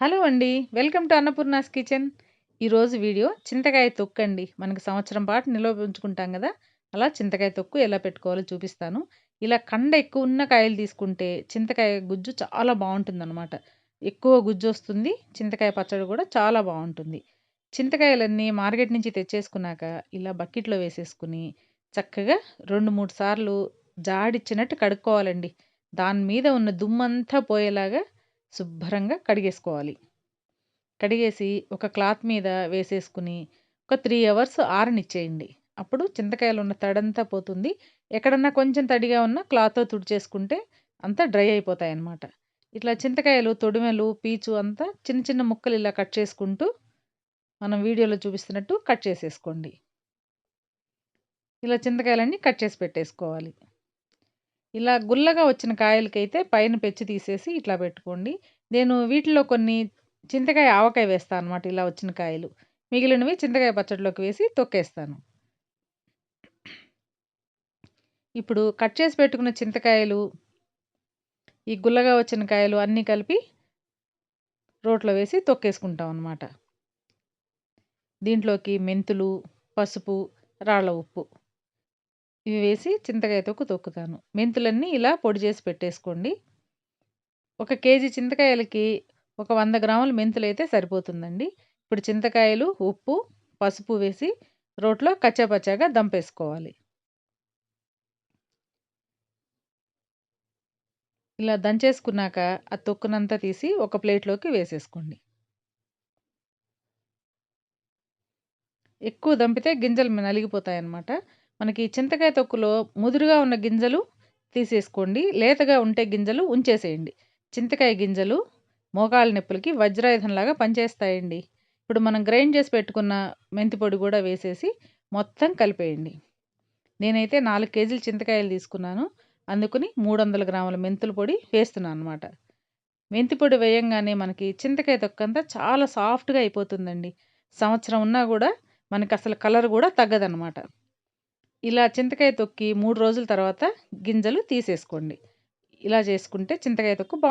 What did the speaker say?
Hello అండి welcome to Annapurna's kitchen. ఈరోజు video చింతకాయ తొక్కు అండి. సంవత్సరం పాటు నిల్వ ఉంచుకుంటాం కదా అలా చింతకాయ తొక్కు ఎలా పెట్టుకోవాలో చూపిస్తాను. ఇలా కండ ఎక్కువ ఉన్న కాయలు తీసుకుంటే చింతకాయ గుజ్జు చాలా బాగుంటుందన్నమాట. ఎక్కువ గుజ్జు వస్తుంది చింతకాయ పచ్చడి కూడా చాలా బాగుంటుంది. చింతకాయలన్నీ మార్కెట్ నుంచి తెచ్చేసుకున్నాక ఇలా బకెట్లో వేసేసుకుని చక్కగా రెండు మూడు సార్లు జాడిచ్చినట్టు కడుక్కోవాలండి. దాని మీద ఉన్న దుమ్మంతా పోయేలాగా శుభ్రంగా కడిగేసుకోవాలి. కడిగేసి ఒక క్లాత్ మీద వేసేసుకుని ఒక త్రీ అవర్స్ ఆరనిచ్చేయండి. అప్పుడు చింతకాయలు ఉన్న తడంతా పోతుంది. ఎక్కడన్నా కొంచెం తడిగా ఉన్న క్లాత్తో తుడిచేసుకుంటే అంతా డ్రై అయిపోతాయి అన్నమాట ఇట్లా చింతకాయలు తొడిమెలు పీచు అంతా చిన్న చిన్న ముక్కలు ఇలా కట్ చేసుకుంటూ మనం వీడియోలో చూపిస్తున్నట్టు కట్ చేసేసుకోండి. ఇలా చింతకాయలన్నీ కట్ చేసి పెట్టేసుకోవాలి. ఇలా గుల్లగా వచ్చిన కాయలకైతే పైన పెచ్చి తీసేసి ఇట్లా పెట్టుకోండి. నేను వీటిలో కొన్ని చింతకాయ ఆవకాయ వేస్తాను అనమాట ఇలా వచ్చిన కాయలు. మిగిలినవి చింతకాయ పచ్చడిలోకి వేసి తొక్కేస్తాను. ఇప్పుడు కట్ చేసి పెట్టుకున్న చింతకాయలు ఈ గుల్లగా వచ్చిన కాయలు అన్నీ కలిపి రోట్లో వేసి తొక్కేసుకుంటాం అనమాట దీంట్లోకి మెంతులు పసుపు రాళ్ళ ఉప్పు. ఇవి వేసి చింతకాయ తొక్కు తొక్కుతాను. మెంతులన్నీ ఇలా పొడి చేసి పెట్టేసుకోండి. ఒక కేజీ చింతకాయలకి ఒక వంద గ్రాముల మెంతులు అయితే సరిపోతుందండి. ఇప్పుడు చింతకాయలు ఉప్పు పసుపు వేసి రోట్లో కచ్చాపచ్చాగా దంపేసుకోవాలి. ఇలా దంచేసుకున్నాక ఆ తొక్కునంతా తీసి ఒక ప్లేట్లోకి వేసేసుకోండి. ఎక్కువ దంపితే గింజలు నలిగిపోతాయి అన్నమాట మనకి చింతకాయ తొక్కులో ముదురుగా ఉన్న గింజలు తీసేసుకోండి. లేతగా ఉంటే గింజలు ఉంచేసేయండి. చింతకాయ గింజలు మోకాళ్ళ నొప్పులకి వజ్రాయుధంలాగా పనిచేస్తాయండి. ఇప్పుడు మనం గ్రైండ్ చేసి పెట్టుకున్న మెంతి పొడి కూడా వేసేసి మొత్తం కలిపేయండి. నేనైతే నాలుగు కేజీలు చింతకాయలు తీసుకున్నాను. అందుకుని మూడు వందల గ్రాముల మెంతుల పొడి వేస్తున్నాను అనమాట మెంతి పొడి వేయంగానే మనకి చింతకాయ తొక్కంతా చాలా సాఫ్ట్గా అయిపోతుందండి. సంవత్సరం ఉన్నా కూడా మనకి అసలు కలర్ కూడా తగ్గదనమాట ఇలా చింతకాయ తొక్కి మూడు రోజుల తర్వాత గింజలు తీసేసుకోండి. ఇలా చేసుకుంటే చింతకాయ తొక్కు బాగుంది